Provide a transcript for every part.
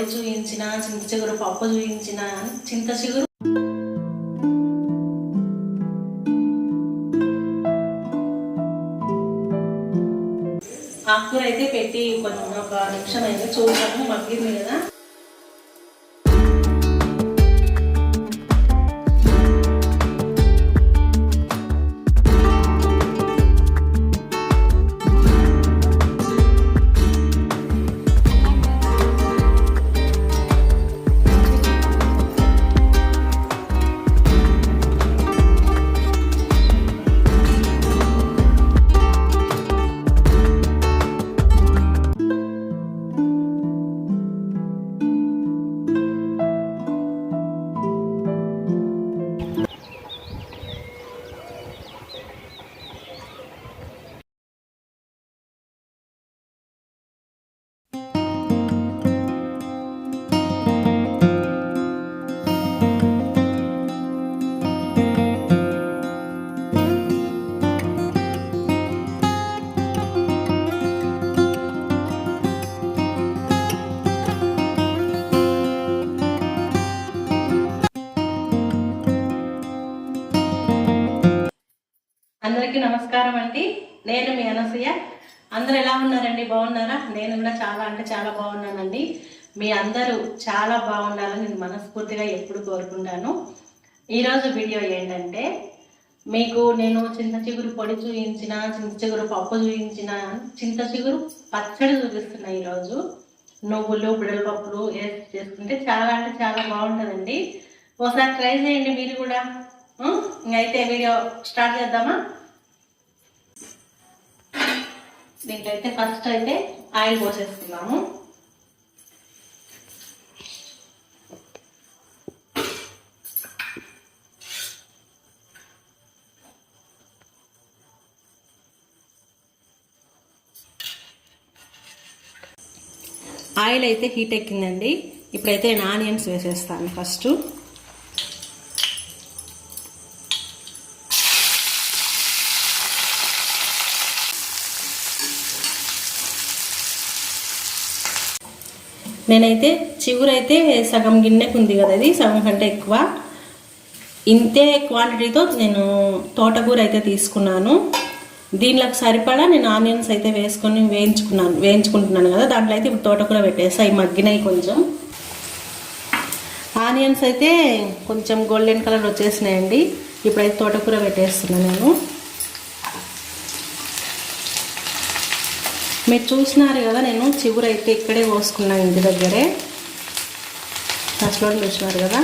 చింత పొడి చూయించిన చింత చిగురు పప్పు చూయించిన చింత చిగురు. ఆకుకూర అయితే పెట్టి కొంచెం ఒక నిమిషం అయితే చూసాము మగ్గింది కదా. అందరికీ నమస్కారం అండి. నేను మీ అనసూయ. అందరు ఎలా ఉన్నారండి? బాగున్నారా? నేను కూడా చాలా అంటే చాలా బాగున్నానండి. మీ అందరూ చాలా బాగుండాలని నేను మనస్ఫూర్తిగా ఎప్పుడు కోరుకుంటాను. ఈరోజు వీడియో ఏంటంటే మీకు నేను చింత చిగురు పొడి చూపించిన చింత చిగురు పప్పు చూపించిన చింత చిగురు పచ్చడి చూపిస్తున్నా ఈరోజు. నువ్వులు బిడల పప్పులు వేసి చేసుకుంటే చాలా అంటే చాలా బాగుంటుందండి. ఒకసారి ట్రై చేయండి మీరు కూడా. ఉం? ఇంకైతే వీడియో స్టార్ట్ చేద్దామా? దీంట్లో ఫస్ట్ అయితే ఆయిల్ పోసేసుకున్నాము ఆయిల్ అయితే హీట్ ఎక్కిందండి. ఇప్పుడైతే నేను ఆనియన్స్ వేసేస్తాను ఫస్ట్ నేనైతే చిగురైతే సగం గిన్నెకు ఉంది కదా అది సగం కంటే ఎక్కువ. ఇంతే క్వాంటిటీతో నేను తోటకూర అయితే తీసుకున్నాను. దీనిలోకి సరిపడా నేను ఆనియన్స్ అయితే వేసుకొని వేయించుకున్నాను వేయించుకుంటున్నాను కదా. దాంట్లో అయితే ఇప్పుడు తోటకూర పెట్టేస్తా ఈ మగ్గినాయి కొంచెం. ఆనియన్స్ అయితే కొంచెం గోల్డెన్ కలర్ వచ్చేసినాయండి. ఇప్పుడైతే తోటకూర పెట్టేస్తున్నాను నేను. మీరు చూసినారు కదా నేను చివరి అయితే ఇక్కడే పోసుకున్నాను ఇంటి దగ్గరే. ఫస్ట్లో చూసినారు కదా.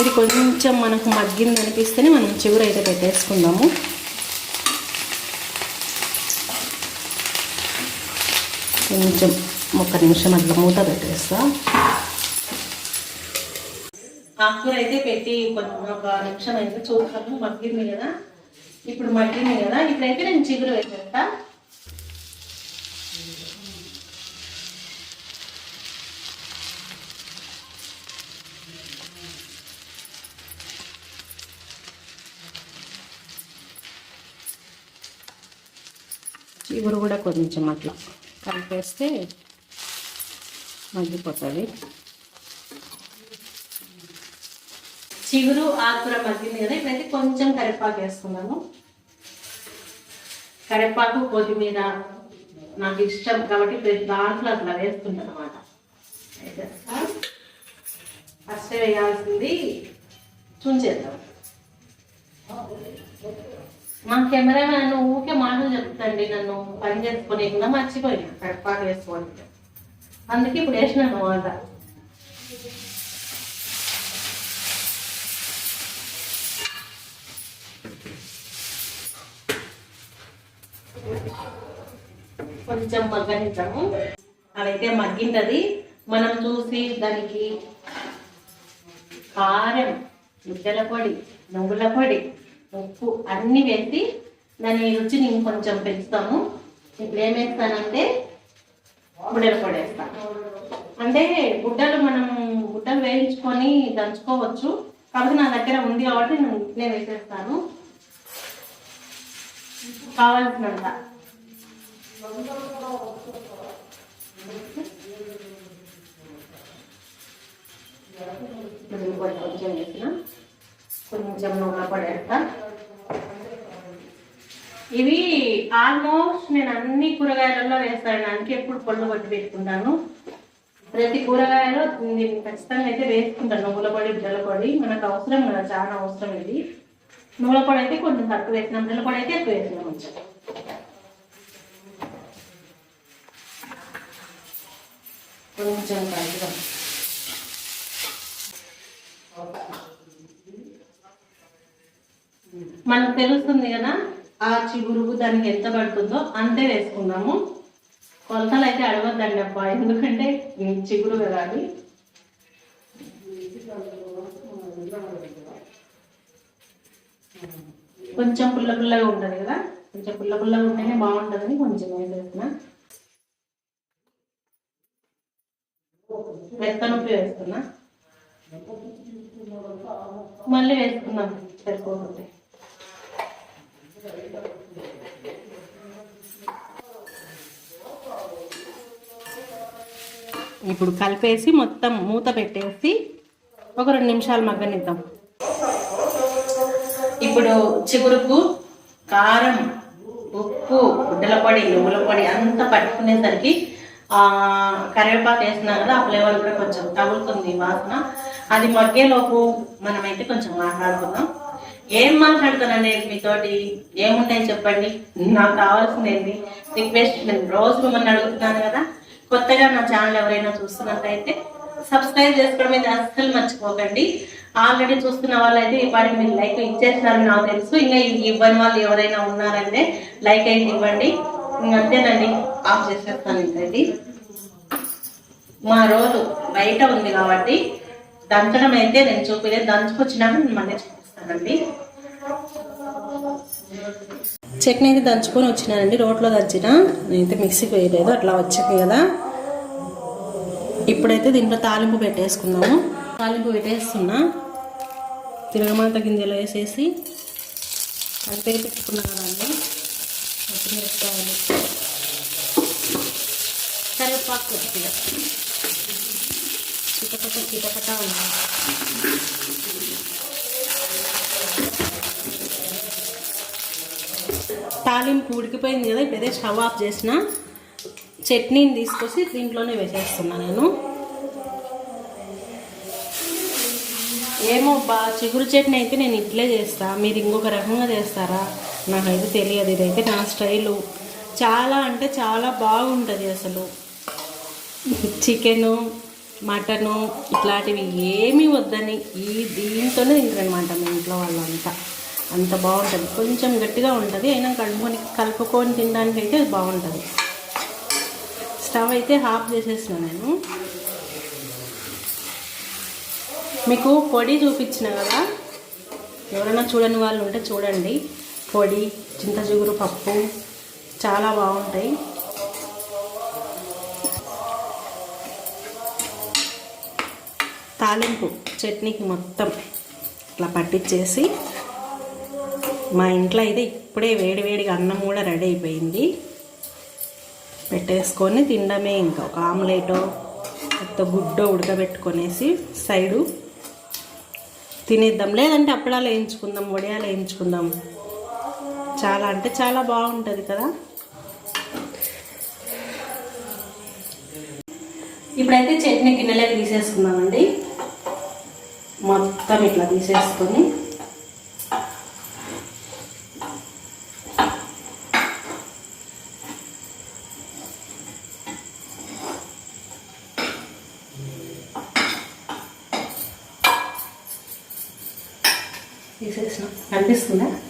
ఇది కొంచెం మనకు మగ్గింది అనిపిస్తేనే మనం చివరి అయితే పెట్టేసుకుందాము. కొంచెం ఒక నిమిషం అట్లా మూత పెట్టేస్తా. ఆకుకూర అయితే పెట్టి ఒక నిమిషం అయితే చూస్తాము మగ్గింది కదా. ఇప్పుడు మగ్గింది కదా ఇప్పుడైతే నేను చిగురు వేసేస్తా. చిగురు కూడా కొంచెం అట్లా కలిపేస్తే మగ్గిపోతుంది. చిగురు ఆకుకూర మగ్గింది కదా ఇప్పుడైతే కొంచెం కరివేపాకు వేసుకున్నాను కరివేపాకు కొత్తిమీర నాకు ఇష్టం కాబట్టి ప్రతి దాంట్లో అట్లా వేస్తుంటాను అనమాట ఫస్ట్ వేయాల్సింది చూంచేద్దాం. మా కెమెరా కెమెరామ్యాన్ ఊకే మాటలు చెప్తాండి నన్ను పని చేసుకోలేకుండా మర్చిపోయినా. కరివేపాకు వేసుకోవాలి అందుకే ఇప్పుడు వేసినాను అన్నమాట. కొంచెం మగ్గనిద్దాము అదైతే మగ్గింటది మనం చూసి దానికి కారం ముద్దల పొడి నువ్వుల పొడి ఉప్పు అన్ని వేసి దాని రుచిని ఇంకొంచెం పెంచుతాము. ఇప్పుడు ఏం వేస్తానంటే గుడ్డల పొడి వేస్తాను అంటే గుడ్డలు మనం గుడ్డలు వేయించుకొని దంచుకోవచ్చు. కాబట్టి నా దగ్గర ఉంది కాబట్టి నేను ఇట్లే వేసేస్తాను. కావాల్సినంత. కొంచెం వేసిన కొంచెం నూనె పడేస్తా ఇవి ఆల్మోస్ట్ నేను అన్ని కూరగాయలలో వేస్తాను. అందుకే ఎప్పుడు పళ్ళు పట్టి పెట్టుకుంటాను. ప్రతి కూరగాయలో నేను ఖచ్చితంగా అయితే వేసుకుంటాను. నువ్వుల పొడి బిడ్డల పొడి మనకు అవసరం కదా చాలా అవసరం ఇది. నువ్వుల పొడి అయితే కొంచెం తక్కువ వేసినాం. బిడ్డల పొడి అయితే ఎక్కువ వేసినాం. కొంచెం కలుపుదాం మనకు తెలుస్తుంది కదా ఆ చిగురుకు దానికి ఎంత పడుతుందో అంతే వేసుకున్నాము. కొలతలు అయితే అడగొద్దండి అబ్బా ఎందుకంటే చిగురు కదా అది. కొంచెం పుల్ల పుల్లగా ఉంటుంది కదా కొంచెం పుల్ల పుల్లగా ఉంటేనే బాగుంటుందని కొంచెం వేసేస్తున్నా మెత్తనొప్పి వేస్తున్నా. మళ్ళీ వేసుకుందాం సరిపోతుంది. ఇప్పుడు కలిపేసి మొత్తం మూత పెట్టేసి ఒక రెండు నిమిషాలు మగ్గనిద్దాం. ఇప్పుడు చిగురుకు కారం ఉప్పు గుడ్డల పొడి నువ్వుల పొడి అంతా పట్టుకునేసరికి కరివేపాకు వేసినా కదా ఆ ఫ్లేవర్ కూడా కొంచెం తగులుతుంది వాసన. అది మగ్గేలోపు మనమైతే కొంచెం మాట్లాడుకుందాం. ఏం మాట్లాడుతానండి మీతోటి? ఏముంటాయి చెప్పండి? నాకు కావాల్సింది ఏంటి రిక్వెస్ట్ నేను రోజు మిమ్మల్ని అడుగుతున్నాను కదా. కొత్తగా నా ఛానల్ ఎవరైనా చూస్తున్నట్టయితే సబ్స్క్రైబ్ చేసుకోవడం అయితే అస్సలు మర్చిపోకండి. ఆల్రెడీ చూస్తున్న వాళ్ళైతే ఈ పాటికి మీరు లైక్ ఇచ్చేసినారని నాకు తెలుసు. ఇంకా ఇవ్వని వాళ్ళు ఎవరైనా ఉన్నారంటే లైక్ అయితే ఇవ్వండి. ఇంక అంతేనండి. ఆఫ్ చేసేస్తాను ఇంకండి మా రోజు బయట ఉంది కాబట్టి దంచడం అయితే నేను చూపిలేదు దంచుకొచ్చినాక నేను మళ్ళీ చూపిస్తానండి. చట్నీ అయితే దంచుకొని వచ్చినానండి. రోట్లో దంచిన. నేనైతే మిక్సీకి వేయలేదు. అట్లా వచ్చింది కదా. ఇప్పుడైతే దీంట్లో తాలింపు పెట్టేసుకుందాము. తాలింపు పెట్టేస్తున్నా. తిరగమాత గింజలు వేసేసి అంతే పెట్టుకున్నా కదండి. పచ్చిమిరపకాయలు కరివేపాకు కొద్దిగా చిటపట చిటపట ఉన్నాయి తాలింపు ఉడికిపోయింది కదా ఇప్పుడైతే స్టవ్ ఆఫ్ చేసిన. చట్నీని తీసుకొచ్చి దీంట్లోనే వేసేస్తున్నా నేను. ఏమో బా చిగురు చట్నీ అయితే నేను ఇట్లే చేస్తా. మీరు ఇంకొక రకంగా చేస్తారా? నాకైతే తెలియదు. ఇదైతే నా స్టైలు. చాలా అంటే చాలా బాగుంటుంది అసలు. చికెను మటను ఇట్లాంటివి ఏమీ వద్దని ఈ దీంతోనే తింటారనమాట మీ ఇంట్లో వాళ్ళంతా. అంత బాగుంటుంది. కొంచెం గట్టిగా ఉంటుంది. అయినా కలుపుకొని కలుపుకొని తినడానికి అయితే అది బాగుంటుంది. స్టవ్ అయితే హాఫ్ చేసేసిన నేను. మీకు పొడి చూపించిన కదా? ఎవరైనా చూడని వాళ్ళు ఉంటే చూడండి. పొడి చింతచిగురు పప్పు చాలా బాగుంటాయి. తాలింపు చట్నీకి మొత్తం ఇట్లా పట్టించేసి మా ఇంట్లో అయితే ఇప్పుడే వేడివేడిగా అన్నం కూడా రెడీ అయిపోయింది. పెట్టేసుకొని తినడమే ఇంకా. ఒక ఆమ్లెటో కొత్త గుడ్డో ఉడకబెట్టుకొనేసి సైడు తినేద్దాం. లేదంటే అప్పడాలు వేయించుకుందాం వడియాలు వేయించుకుందాం. చాలా అంటే చాలా బాగుంటుంది కదా. ఇప్పుడైతే చట్నీ గిన్నెలకు తీసేసుకుందామండి. మొత్తం ఇట్లా తీసేసుకొని తీసేసిన. కనిపిస్తుందా?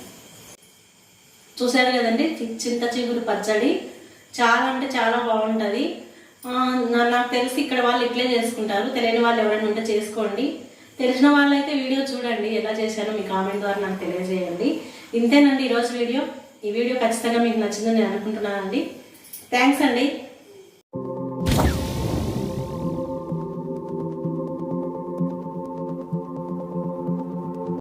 చూసారు కదండి చింత చిగురు పచ్చడి. చాలా అంటే చాలా బాగుంటుంది. నా- నాకు తెలిసి ఇక్కడ వాళ్ళు ఇట్లే చేసుకుంటారు. తెలియని వాళ్ళు ఎవరైనా ఉంటే చేసుకోండి. తెలిసిన వాళ్ళైతే వీడియో చూడండి ఎలా చేశారో మీ కామెంట్ ద్వారా నాకు తెలియజేయండి. ఇంతేనండి ఈరోజు వీడియో. ఈ వీడియో ఖచ్చితంగా మీకు నచ్చిందని నేను అనుకుంటున్నానండి. థ్యాంక్స్ అండి.